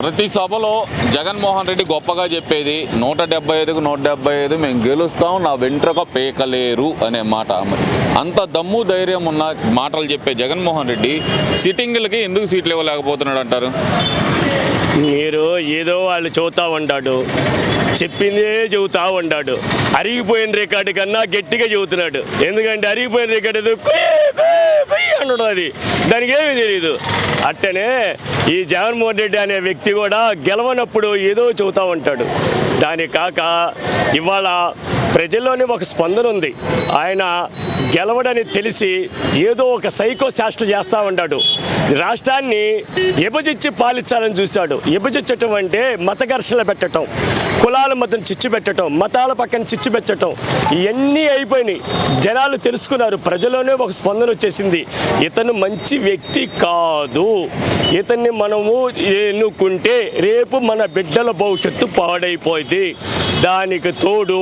ప్రతి సభలో జగన్మోహన్ రెడ్డి గొప్పగా చెప్పేది నూట డెబ్బై ఐదుకు నూట డెబ్బై ఐదు మేము గెలుస్తాం నా వెంట్రుక పేకలేరు అనే మాట అంత దమ్ము ధైర్యం ఉన్న మాటలు చెప్పే జగన్మోహన్ రెడ్డి సిట్టింగ్లకి ఎందుకు సీట్లు ఇవ్వలేకపోతున్నాడు అంటారు? మీరు ఏదో వాళ్ళు చెబుతా ఉంటాడు చెప్పిందే చెబుతా ఉంటాడు అరిగిపోయిన రికార్డు కన్నా గట్టిగా చెబుతున్నాడు. ఎందుకంటే అరిగిపోయిన రికార్డు ఏదో కుయ్ అది. దానికి ఏమీ తెలియదు అట్టనే ఈ జగన్మోహన్ రెడ్డి అనే వ్యక్తి కూడా గెలవనప్పుడు ఏదో చెబుతా ఉంటాడు. దాని కాక ఇవాళ ప్రజల్లోనే ఒక స్పందన ఉంది. ఆయన గెలవడని తెలిసి ఏదో ఒక సైకో శాస్త్రం చేస్తూ ఉన్నాడు రాష్ట్రాన్ని విభజించి పాలించాలని చూశాడు. విభజించటం అంటే మత ఘర్షణ పెట్టడం కులాల మతం చిచ్చు పెట్టడం మతాల పక్కన చిచ్చు పెట్టడం ఇవన్నీ అయిపోయినాయి. జనాలు తెలుసుకున్నారు ప్రజల్లోనే ఒక స్పందన వచ్చేసింది. ఇతను మంచి వ్యక్తి కాదు. ఇతన్ని మనము ఎన్నుకుంటే రేపు మన బిడ్డల భవిష్యత్తు పాడైపోయింది దానికి తోడు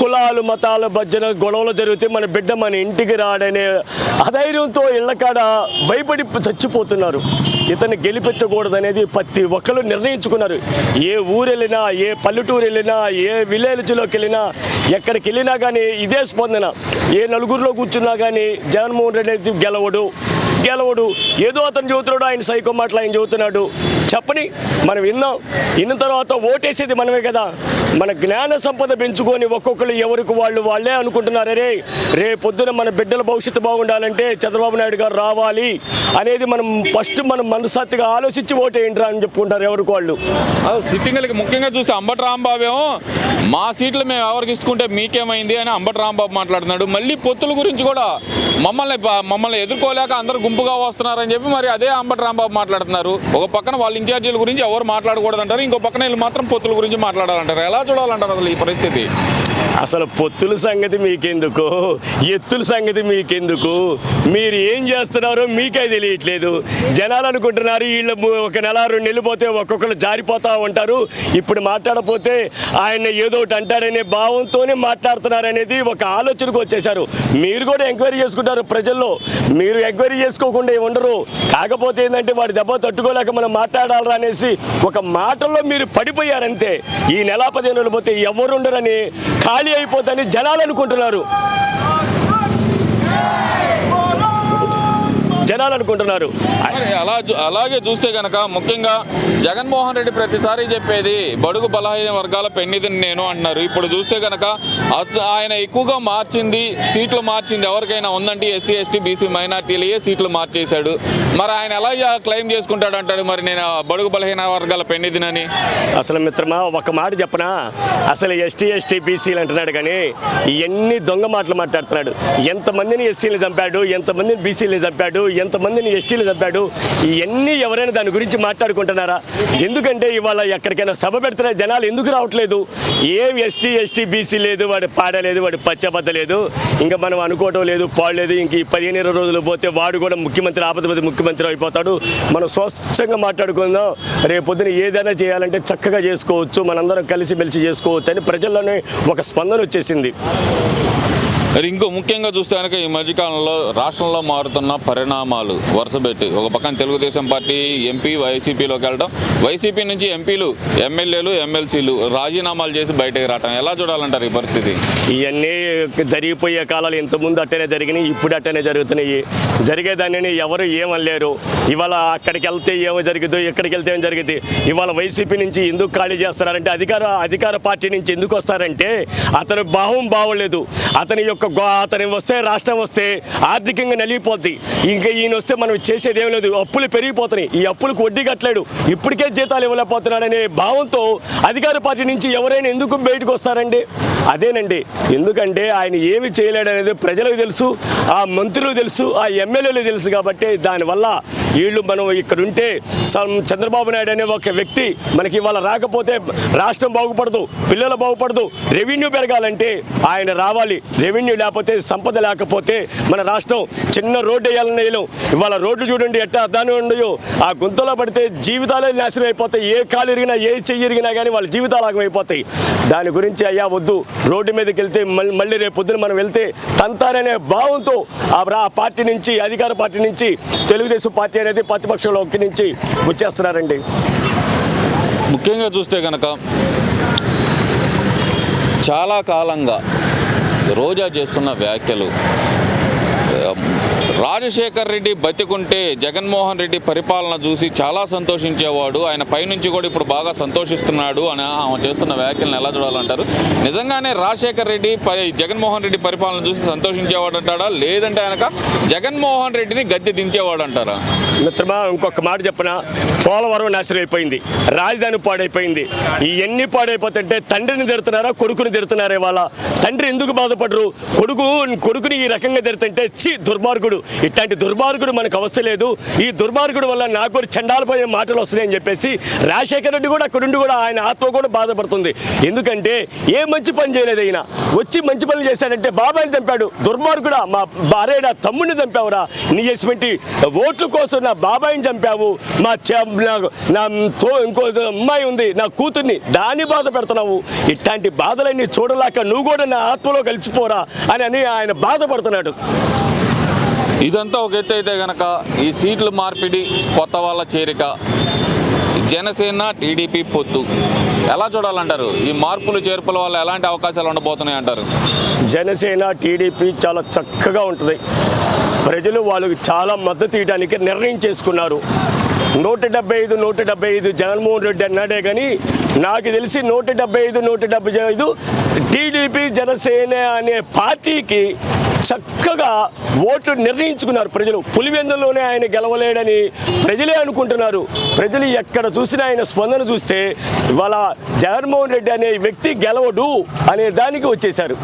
కులాలు మతాల మధ్యన గొడవలు జరిగితే మన బిడ్డ మన ఇంటికి రాడనే అధైర్యంతో ఇళ్ళకాడ భయపడి చచ్చిపోతున్నారు. ఇతన్ని గెలిపించకూడదనేది ప్రతి ఒక్కరు నిర్ణయించుకున్నారు. ఏ ఊరు వెళ్ళినా ఏ పల్లెటూరు వెళ్ళినా ఏ విలేజ్లోకి వెళ్ళినా ఎక్కడికి వెళ్ళినా కానీ ఇదే స్పందన. ఏ నలుగురిలో కూర్చున్నా కానీ జగన్మోహన్ రెడ్డి గెలవడు గెలవడు. ఏదో అతను చెబుతున్నాడు ఆయన సైకో మాటలు ఆయన చెబుతున్నాడు. చెప్పని మనం విన్నాం. విన్న తర్వాత ఓటేసేది మనమే కదా. మన జ్ఞాన సంపద పెంచుకొని ఒక్కొక్కరు ఎవరికి వాళ్ళు వాళ్ళే అనుకుంటున్నారు. రే రే పొద్దున మన బిడ్డల భవిష్యత్తు బాగుండాలంటే చంద్రబాబు నాయుడు గారు రావాలి అనేది మనం ఫస్ట్ మనం మనసాత్తిగా ఆలోచించి ఓటేయండిరా అని చెప్పుకుంటారు ఎవరికి వాళ్ళు. సిట్టింగ్లకి ముఖ్యంగా చూస్తే అంబటి రాంబాబు ఏమో మా సీట్లు మేము ఎవరికి ఇసుకుంటే మీకేమైంది అని అంబటి రాంబాబు మాట్లాడుతున్నాడు. మళ్ళీ పొత్తుల గురించి కూడా మమ్మల్ని మమ్మల్ని ఎదుర్కోలేక అందరూ గుంపుగా వస్తున్నారని చెప్పి మరి అదే అంబటి రాంబాబు మాట్లాడుతున్నారు. ఒక పక్కన వాళ్ళ ఇన్ఛార్జీల గురించి ఎవరు మాట్లాడకూడదంటారు ఇంకో పక్కన వీళ్ళు మాత్రం పొత్తుల గురించి మాట్లాడాలంటారు. ఎలా చూడాలంటారు అసలు ఈ పరిస్థితి? అసలు పొత్తుల సంగతి మీకెందుకు? ఎత్తుల సంగతి మీకెందుకు? మీరు ఏం చేస్తున్నారో మీకే తెలియట్లేదు. జనాలు అనుకుంటున్నారు వీళ్ళు ఒక నెల రెండు నెలలు పోతే ఒక్కొక్కరు జారిపోతూ ఉంటారు. ఇప్పుడు మాట్లాడపోతే ఆయన ఏదో ఒకటి అంటాడనే భావంతోనే మాట్లాడుతున్నారనేది ఒక ఆలోచనకు వచ్చేశారు. మీరు కూడా ఎంక్వైరీ చేసుకుంటారు ప్రజల్లో. మీరు ఎంక్వైరీ చేసుకోకుండా ఉండరు. కాకపోతే ఏంటంటే వాడి దెబ్బ తట్టుకోలేక మనం మాట్లాడాలరా అనేసి ఒక మాటల్లో మీరు పడిపోయారంతే. ఈ నెల పదిహేను రోజులు పోతే ఎవరుండరని ఉండరని ఖాళీ అయిపోతుందని జనాలు అనుకుంటున్నారు. జనాలు అనుకుంటున్నారు అలా అలాగే చూస్తే కనుక ముఖ్యంగా జగన్మోహన్ రెడ్డి ప్రతిసారి చెప్పేది బడుగు బలహీన వర్గాల పెన్నిధిని నేను అంటున్నారు. ఇప్పుడు చూస్తే కనుక ఆయన ఎక్కువగా మార్చింది సీట్లు మార్చింది ఎవరికైనా ఉందంటే ఎస్సీ ఎస్టీ బీసీ మైనార్టీలే సీట్లు మార్చేశాడు. మరి ఆయన ఎలా క్లెయిమ్ చేసుకుంటాడు అంటాడు మరి నేను బడుగు బలహీన వర్గాల పెన్నిధినని? అసలు మిత్రమా ఒక మాట చెప్పనా? అసలు ఎస్టీ ఎస్టీ బీసీలు అంటున్నాడు కానీ ఇవన్నీ దొంగ మాటలు మాట్లాడుతున్నాడు. ఎంతమందిని ఎస్సీలు చంపాడు ఎంతమందిని బీసీలు చంపాడు ఎంతమందిని ఎస్టీలు చంపాడు? ఇవన్నీ ఎవరైనా దాని గురించి మాట్లాడుకుంటున్నారా? ఎందుకంటే ఇవాళ ఎక్కడికైనా సభ పెడుతున్న జనాలు ఎందుకు రావట్లేదు? ఏం ఎస్టీ ఎస్టీ బీసీ లేదు వాడు పాడలేదు వాడు పచ్చబద్ద లేదు ఇంకా మనం అనుకోవటం లేదు పాడలేదు ఇంక ఈ పదిహేను ఇరవై రోజులు పోతే వాడు కూడా ముఖ్యమంత్రి ఆపదపతి ముఖ్యమంత్రి అయిపోతాడు. మనం స్వచ్ఛంగా మాట్లాడుకుందాం. రేపొద్దున ఏదైనా చేయాలంటే చక్కగా చేసుకోవచ్చు మనందరం కలిసిమెలిసి చేసుకోవచ్చు అని ప్రజల్లోనే ఒక స్పందన వచ్చేసింది. మరి ఇంకో ముఖ్యంగా చూస్తే కనుక ఈ మధ్యకాలంలో రాష్ట్రంలో మారుతున్న పరిణామాలు. వరుసపెట్టి ఒక పక్కన తెలుగుదేశం పార్టీ ఎంపీ వైసీపీలోకి వెళ్ళడం. వైసీపీ నుంచి ఎంపీలు ఎమ్మెల్యేలు ఎమ్మెల్సీలు రాజీనామాలు చేసి బయటకు రావటం. ఎలా చూడాలంటారు ఈ పరిస్థితి? ఇవన్నీ జరిగిపోయే కాలాలు ఇంతకుముందు అట్టనే జరిగినాయి ఇప్పుడు అట్టనే జరుగుతున్నాయి. జరిగేదాన్ని ఎవరు ఏమనలేరు. ఇవాళ అక్కడికి వెళ్తే ఏమో జరుగుతుంది ఇక్కడికి వెళ్తే ఏం జరుగుతుంది ఇవాళ వైసీపీ నుంచి ఎందుకు ఖాళీ చేస్తారంటే అధికార అధికార పార్టీ నుంచి ఎందుకు వస్తారంటే అతను భావం బాగోలేదు అతని యొక్క అతని వస్తే రాష్ట్రం వస్తే ఆర్థికంగా నలిగిపోద్ది. ఇంకా ఈయన వస్తే మనం చేసేది ఏం లేదు. అప్పులు పెరిగిపోతున్నాయి. ఈ అప్పులకు వడ్డీ కట్టలేడు. ఇప్పటికే జీతాలు ఇవ్వలేకపోతున్నాడనే భావంతో అధికార పార్టీ నుంచి ఎవరైనా ఎందుకు బయటకు వస్తారండి? అదేనండి. ఎందుకంటే ఆయన ఏమి చేయలేడు అనేది ప్రజలకు తెలుసు ఆ మంత్రులకు తెలుసు ఆ ఎమ్మెల్యేలు తెలుసు కాబట్టి దానివల్ల వీళ్ళు మనం ఇక్కడ ఉంటే చంద్రబాబు నాయుడు అనే ఒక వ్యక్తి మనకి ఇవాళ రాకపోతే రాష్ట్రం బాగుపడదు పిల్లలు బాగుపడదు రెవెన్యూ పెరగాలంటే ఆయన రావాలి. రెవెన్యూ లేకపోతే సంపద లేకపోతే మన రాష్ట్రం చిన్న రోడ్డు వేయాలని వేయలేం ఇవాళ రోడ్లు చూడండి ఎట్టా దాని ఉండయో. ఆ గుంతలో పడితే జీవితాలే నాశనం అయిపోతాయి. ఏ కాలు ఇరిగినా ఏ చెయ్యి ఇరిగినా కానీ వాళ్ళ జీవితాలు ఆగమైపోతాయి. దాని గురించి అయ్యా వద్దు. రోడ్డు మీదకి వెళ్తే మళ్ళీ మళ్ళీ రేపు పొద్దున మనం వెళ్తే తంతారనే భావంతో ఆ ఆ పార్టీ నుంచి అధికార పార్టీ నుంచి తెలుగుదేశం పార్టీ అనేది ప్రతిపక్షంలోకి నుంచి వచ్చేస్తున్నారండి. ముఖ్యంగా చూస్తే కనుక చాలా కాలంగా రోజా చేస్తున్న వ్యాఖ్యలు రాజశేఖర్ రెడ్డి బతికుంటే జగన్మోహన్ రెడ్డి పరిపాలన చూసి చాలా సంతోషించేవాడు. ఆయన పైనుంచి కూడా ఇప్పుడు బాగా సంతోషిస్తున్నాడు అని ఆమె చేస్తున్న వ్యాఖ్యలను ఎలా చూడాలంటారు? నిజంగానే రాజశేఖర్ రెడ్డి జగన్మోహన్ రెడ్డి పరిపాలన చూసి సంతోషించేవాడు అంటాడా? లేదంటే ఆయనక జగన్మోహన్ రెడ్డిని గద్దె దించేవాడు అంటారా? మిత్రమా ఇంకొక మాట చెప్పిన? పోలవరం నాశనం అయిపోయింది. రాజధాని పాడైపోయింది. ఈ ఎన్ని పాడైపోతుంటే తండ్రిని తిడుతున్నారా కొడుకుని తిడుతున్నారా ఇవాళ? తండ్రి ఎందుకు బాధపడరు? కొడుకు కొడుకుని ఈ రకంగా తిడుతుంటే చి దుర్మార్గుడు. ఇట్లాంటి దుర్మార్గుడు మనకు అవసరం లేదు. ఈ దుర్మార్గుడు వల్ల నాకు కూడా చండాలపోయే మాటలు వస్తున్నాయని చెప్పేసి రాజశేఖర రెడ్డి కూడా అక్కడుండి కూడా ఆయన ఆత్మ కూడా బాధపడుతుంది. ఎందుకంటే ఏ మంచి పని చేయలేదు ఆయన వచ్చి మంచి పనులు చేశాడంటే బాబాయిని చంపాడు. దుర్మార్గుడా మా భార్య నా తమ్ముడిని చంపావురా. నీ చేసినటువంటి ఓట్ల కోసం నా బాబాయిని చంపావు. మా నా తో ఇంకో అమ్మాయి ఉంది నా కూతుర్ని దాన్ని బాధ పెడుతున్నావు. ఇట్లాంటి బాధలన్నీ చూడలేక నువ్వు కూడా నా ఆత్మలో కలిసిపోరా అని అని ఆయన బాధపడుతున్నాడు. ఇదంతా ఒక ఎత్తు అయితే గనక ఈ సీట్ల మార్పిడి కొత్త వాళ్ళ చేరిక. జనసేన టీడీపీ పొత్తు. ఎలా చూడాలంటారు? ఈ మార్పులు చేర్పుల వల్ల ఎలాంటి అవకాశాలు ఉండబోతున్నాయి అంటారు? జనసేన టీడీపీ చాలా చక్కగా ఉంటుంది. ప్రజలు వాళ్ళకి చాలా మద్దతు ఇవ్వడానికి నిర్ణయం చేసుకున్నారు. నూట డెబ్బై ఐదు నూట డెబ్బై ఐదు జగన్మోహన్ రెడ్డి అన్నాడే కానీ నాకు తెలిసి నూట డెబ్బై ఐదు నూట డెబ్బై ఐదు టీడీపీ జనసేన అనే పార్టీకి చక్కగా ఓట్లు నిర్ణయించుకున్నారు ప్రజలు. పులివెందులోనే ఆయన గెలవలేడని ప్రజలే అనుకుంటున్నారు. ప్రజలు ఎక్కడ చూసినా ఆయన స్పందన చూస్తే ఇవాళ జగన్మోహన్ రెడ్డి అనే వ్యక్తి గెలవడు అనే దానికి వచ్చేశారు.